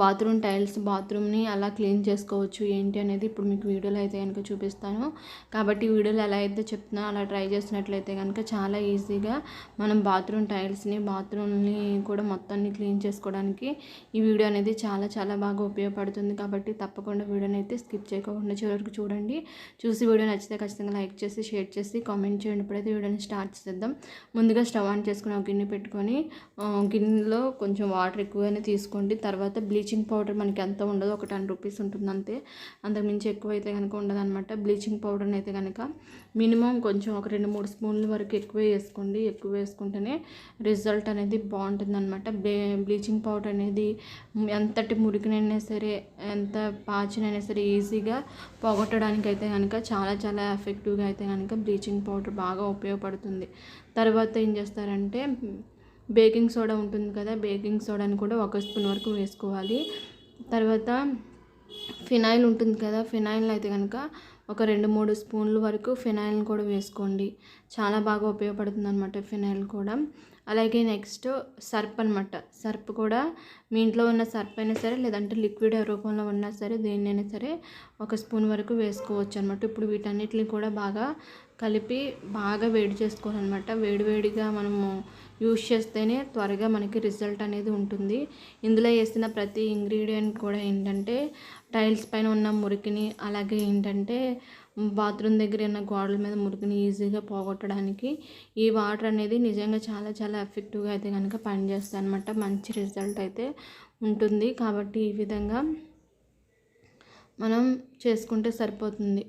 Bathroom tiles బాత్రూమ్ని అలా clean చేసుకోవచ్చు ఏంటి అనేది ఇప్పుడు మీకు వీడియోలో అయితే కనుక చూపిస్తాను. కాబట్టి వీడియోలో ఎలా అయితే చెప్తున్నా అలా ట్రై చేసినట్లయితే కనుక చాలా ఈజీగా మనం బాత్రూమ్ టైల్స్ని బాత్రూమ్ని కూడా మొత్తాన్ని క్లీన్ చేసుకోవడానికి ఈ వీడియో అనేది చాలా చాలా బాగా ఉపయోగపడుతుంది. కాబట్టి తప్పకుండా వీడియోని అయితే స్కిప్ చేయకుండా చివరికి చూడండి. చూసి వీడియో నచ్చితే ఖచ్చితంగా లైక్ చేసి షేర్ చేసి కామెంట్ చేయండి. ఇప్పుడైతే వీడియోని స్టార్ట్ చేద్దాం ముందుగా స్టవ్ ఆన్ చేసుకుని ఒక గిన్నె పెట్టుకొని గిన్నెలో కొంచెం వాటర్ ఎక్కువగానే తీసుకోండి. తర్వాత బ్లీచ్ బ్లీచింగ్ పౌడర్ మనకి ఎంత ఉండదు ఒక టెన్ రూపీస్ ఉంటుంది అంతే. అంతకుమించి ఎక్కువ అయితే కనుక ఉండదన్నమాట. బ్లీచింగ్ పౌడర్ని అయితే కనుక మినిమం కొంచెం ఒక రెండు మూడు స్పూన్ల వరకు ఎక్కువ వేసుకోండి. ఎక్కువ వేసుకుంటేనే రిజల్ట్ అనేది బాగుంటుంది అనమాట బ్లీచింగ్ పౌడర్ అనేది ఎంతటి మురికినైనా సరే ఎంత పాచినైనా సరే ఈజీగా పోగొట్టడానికి అయితే కనుక చాలా చాలా ఎఫెక్టివ్గా అయితే కనుక బ్లీచింగ్ పౌడర్ బాగా ఉపయోగపడుతుంది. తర్వాత ఏం చేస్తారంటే బేకింగ్ సోడా ఉంటుంది కదా బేకింగ్ సోడాని కూడా ఒక స్పూన్ వరకు వేసుకోవాలి. తర్వాత ఫినాయిల్ ఉంటుంది కదా ఫినాయిల్ అయితే కనుక ఒక రెండు మూడు స్పూన్ల వరకు ఫినాయిల్ని కూడా వేసుకోండి. చాలా బాగా ఉపయోగపడుతుంది అనమాట ఫినాయిల్ కూడా. అలాగే నెక్స్ట్ సర్ప్ అనమాట సర్ప్ కూడా మీ ఇంట్లో ఉన్న సర్ప్ అయినా సరే లేదంటే లిక్విడ్ రూపంలో ఉన్నా సరే దేన్నైనా సరే ఒక స్పూన్ వరకు వేసుకోవచ్చు అనమాట ఇప్పుడు వీటన్నిటిని కూడా బాగా కలిపి బాగా వేడి చేసుకోవాలన్నమాట. వేడివేడిగా మనము యూస్ చేస్తేనే త్వరగా మనకి రిజల్ట్ అనేది ఉంటుంది. ఇందులో వేసిన ప్రతి ఇంగ్రీడియంట్ కూడా ఏంటంటే టైల్స్ పైన ఉన్న మురికిని అలాగే ఏంటంటే బాత్రూమ్ దగ్గర ఉన్న గోడల మీద మురికిని ఈజీగా పోగొట్టడానికి ఈ వాటర్ అనేది నిజంగా చాలా చాలా ఎఫెక్టివ్గా అయితే కనుక పనిచేస్తాయి అనమాట మంచి రిజల్ట్ అయితే ఉంటుంది. కాబట్టి ఈ విధంగా మనం చేసుకుంటే సరిపోతుంది.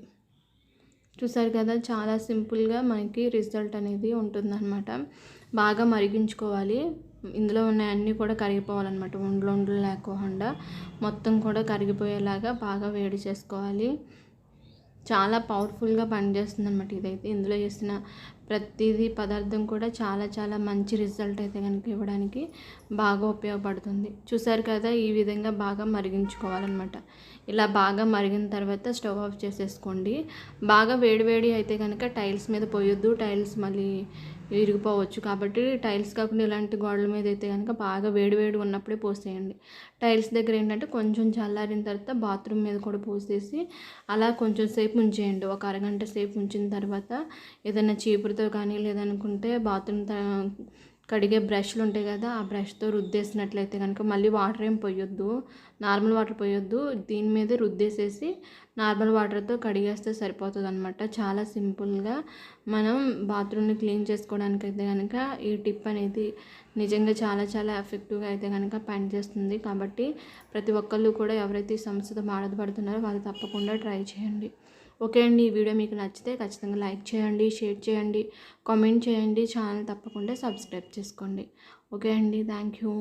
చూసారు కదా చాలా సింపుల్గా మనకి రిజల్ట్ అనేది ఉంటుందన్నమాట. బాగా మరిగించుకోవాలి. ఇందులో ఉన్న అన్నీ కూడా కరిగిపోవాలన్నమాట. ఉండలు ఉండలు లేకుండా మొత్తం కూడా కరిగిపోయేలాగా బాగా వేడి చేసుకోవాలి. చాలా పవర్ఫుల్గా పనిచేస్తుంది అనమాట ఇదైతే. ఇందులో చేసిన ప్రతిదీ పదార్థం కూడా చాలా చాలా మంచి రిజల్ట్ అయితే కనుక ఇవ్వడానికి బాగా ఉపయోగపడుతుంది. చూసారు కదా ఈ విధంగా బాగా మరిగించుకోవాలన్నమాట. ఇలా బాగా మరిగిన తర్వాత స్టవ్ ఆఫ్ చేసేసుకోండి. బాగా వేడివేడి అయితే కనుక టైల్స్ మీద పోయొద్దు. టైల్స్ మళ్ళీ విరిగిపోవచ్చు కాబట్టి టైల్స్ కాకుండా ఇలాంటి గోడల మీద అయితే కనుక బాగా వేడి వేడి ఉన్నప్పుడే పోసేయండి. టైల్స్ దగ్గర ఏంటంటే కొంచెం చల్లారిన తర్వాత బాత్రూమ్ మీద కూడా పోసేసి అలా కొంచెం సేపు ఉంచేయండి. ఒక అరగంట సేపు ఉంచిన తర్వాత ఏదైనా చీపురుతో కానీ లేదనుకుంటే బాత్రూమ్ కడిగే బ్రష్లు ఉంటాయి కదా ఆ బ్రష్తో రుద్దేసినట్లయితే కనుక మళ్ళీ వాటర్ ఏం పోయొద్దు. Normal water పోయొద్దు. దీని మీద రుద్దేసేసి నార్మల్ వాటర్తో కడిగేస్తే సరిపోతుంది అనమాట చాలా సింపుల్గా మనం బాత్రూమ్ని క్లీన్ చేసుకోవడానికి అయితే కనుక ఈ టిప్ అనేది నిజంగా చాలా చాలా ఎఫెక్టివ్గా అయితే కనుక పనిచేస్తుంది. కాబట్టి ప్రతి ఒక్కళ్ళు కూడా ఎవరైతే ఈ సమస్యతో బాధపడుతున్నారో వాళ్ళు తప్పకుండా ట్రై చేయండి. ఓకే అండి. ఈ వీడియో మీకు నచ్చితే ఖచ్చితంగా లైక్ చేయండి షేర్ చేయండి కామెంట్ చేయండి ఛానల్ తప్పకుండా సబ్స్క్రైబ్ చేసుకోండి. ఓకే అండి. Thank you